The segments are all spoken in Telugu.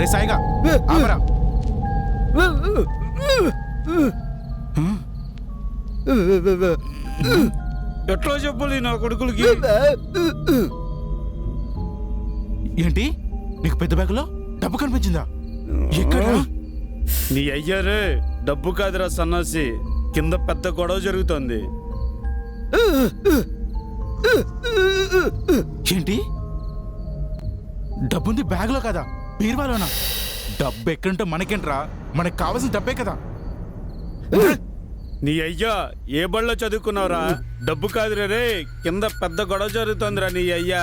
రే సాయిగా ఆపరా. ఎట్లా చెప్పాలి నా కొడుకులకి? ఏంటి? నీకు పెద్ద బ్యాగులో డబ్బు కనిపించిందా? ఎక్కడ? నీ అయ్యారే డబ్బు కాదురా సన్నాసి. కింద పెద్ద గొడవ జరుగుతోంది. ఏంటి? డబ్బుంది బ్యాగ్లో కదా బీరువాలోనా? డబ్బు ఎక్కడుంటే మనకేంట్రా? మనకు కావాల్సిన డబ్బే కదా. నీ అయ్యా ఏ బళ్ళో చదువుకున్నావురా? డబ్బు కాదురా రే కింద పెద్ద గొడవ జరుగుతోందిరా నీ అయ్యా.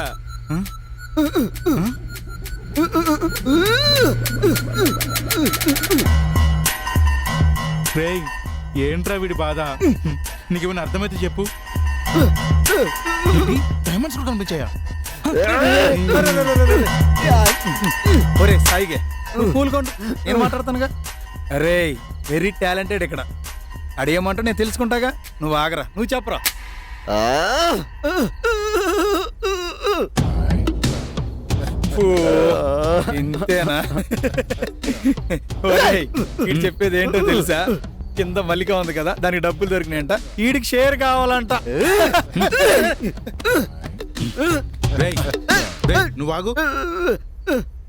రేయ్ ఏంట్రా వీడి బాధ? నీకేమైనా అర్థమైతే చెప్పు? డైమండ్స్ కూడా కనిపించాయా? ఒరే సాయిగే నువ్వు కూల్ నేను మాట్లాడుతానుగా. అరే వెరీ టాలెంటెడ్ ఇక్కడ. అడిగమంటే నేను తెలుసుకుంటాగా. నువ్వు ఆగరా నువ్వు చెప్పరా. ఇంతేనా? ఒరేయ్, వీడు చెప్పేది ఏంటో తెలుసా? కింద మల్లిక ఉంది కదా దానికి డబ్బులు దొరికినాయంట. వీడికి షేర్ కావాలంట. రేయ్ రేయ్, నువ్వు ఆగు.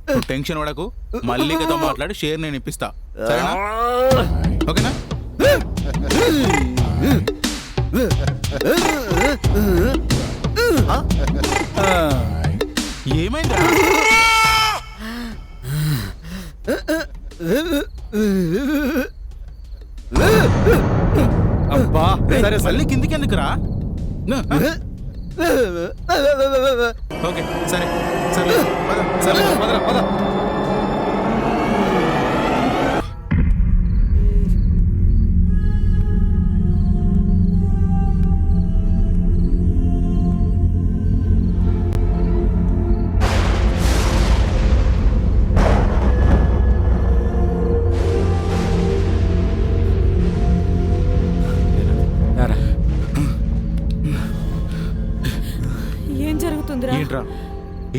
నువ్వు టెన్షన్ పడకు. మల్లికతో మాట్లాడి షేర్ నేను ఇప్పిస్తా. సరేనా? ఓకేనా? ఆ, ఏమైందా అబ్బా సరే సరే మళ్ళీ కిందికి ఎందుకురా ఓకే సరే సరే పద. సరే పదరా పద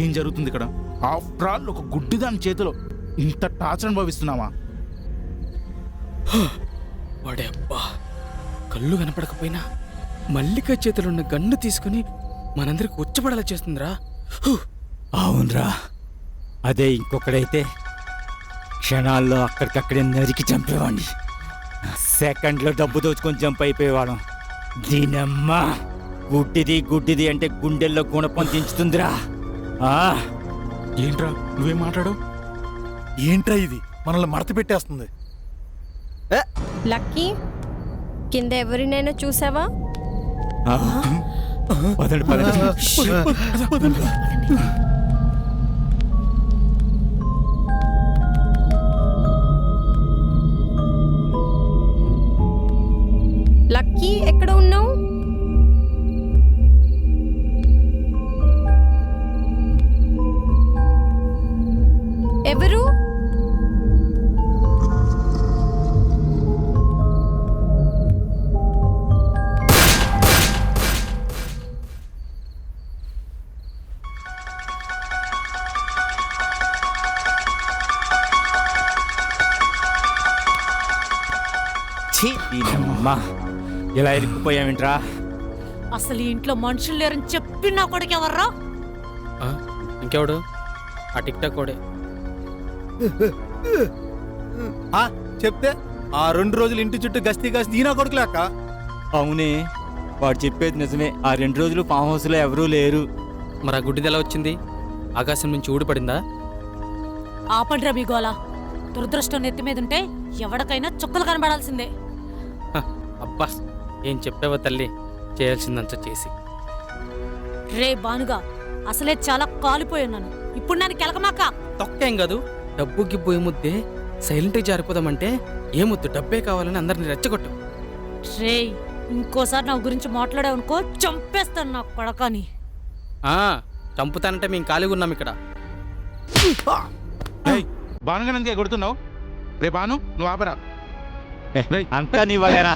ఏం జరుగుతుంది ఇక్కడ? ఆఫ్టర్ ఆల్ ఒక గుడ్డి దాని చేతిలో ఇంత టార్చర్ అనుభవిస్తున్నావా? వాడే అబ్బా కళ్ళు కనపడకపోయినా మల్లిక చేతిలో గన్ను తీసుకుని మనందరికి ఉచ్చబడేలా చేస్తుందిరా! అవునరా అదే ఇంకొకడైతే క్షణాల్లో అక్కడికక్కడే నరికి చంపేవాడిని సెకండ్లో డబ్బు దోచుకొని జంప్ అయిపోయేవాళ్ళం దీనమ్మా గుడ్డిది గుడ్డిది అంటే గుండెల్లో గుణపం దించుతుందిరా. ఏంట్రా? నువ్వేం మాట్లాడు ఏంట్రా ఇది? మనల్ని మడత పెట్టేస్తుంది. లక్కీ కింద ఎవరినైనా చూసావా. పదండి. పదండి. ఎవరు? ఛీ, దీనమ్మా ఇలా ఇరుక్కుపోయావేంట్రా? అసలు ఈ ఇంట్లో మనుషులు లేరని చెప్పి నా కొడుకు ఎవర్రా? ఆ, ఇంకెవడు? ఆ టిక్ టాక్ కోడే ఆ, చెప్తే ఆ రెండు రోజులు ఇంటి చుట్టూ గస్తీ గస్తీ ఈనా కొడుకులేక అవునే వాడు చెప్పేది నిజమే. ఆ రెండు రోజులు ఫామ్ హౌస్లో ఎవరూ లేరు. మరి ఆ గుడ్డిది ఎలా వచ్చింది? ఆకాశం నుంచి ఊడిపడిందా? ఆపండిరా మీ గోల. దురదృష్టం నెత్తి మీద ఉంటే ఎవడికైనా చుక్కలు కనబడాల్సిందే. హ, అబ్బా ఏం చెప్పావో తల్లి చేయాల్సిందంతా చేసి. రే బానుగా అసలే చాలా కాలిపోయి ఉన్నాను. ఇప్పుడు నన్ను కెలకమాక. తొక్కేం కాదు. డబ్బు గిబ్బు ఏముద్దే సైలెంట్గా జారిపోదామంటే ఏమొద్దు డబ్బే కావాలని అందరిని రెచ్చగొట్టు. రే ఇంకోసారి నా గురించి మాట్లాడావనుకో చంపేస్తాను నా కొడకని. ఆ, చంపుతానంటే మేము ఖాళీగా ఉన్నాం ఇక్కడ. ఏయ్ బానుగానందుకే కొడుతున్నావు? రే బాను నువ్వు ఆపరా. అంతా నీ వగరా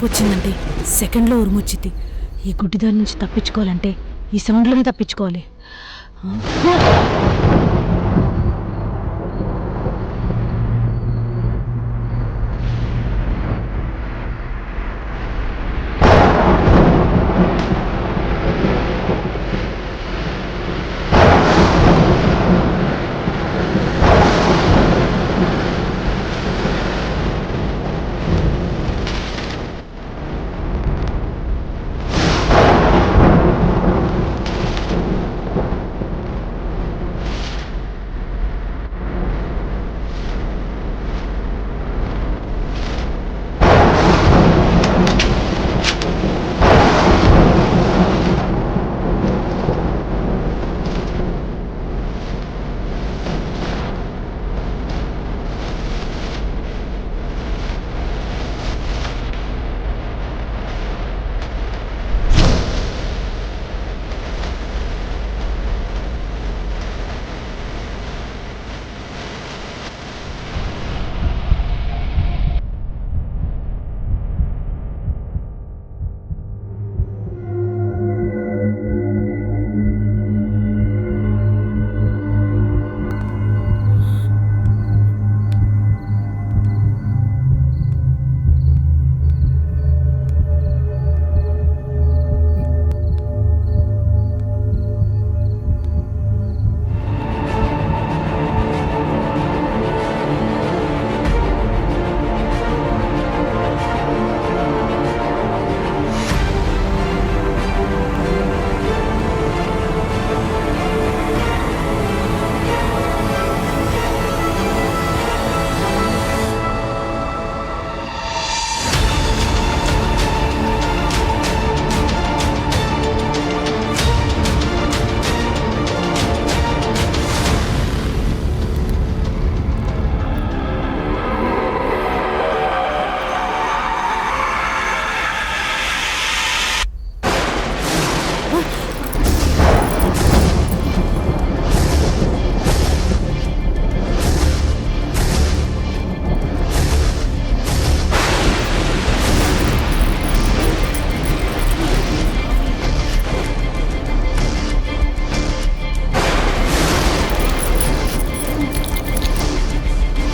మెరుపు వచ్చిందంటే సెకండ్లో ఉరుమొచ్చింది. ఈ గుడ్డిదారి నుంచి తప్పించుకోవాలంటే ఈ సౌండ్లోనే తప్పించుకోవాలి.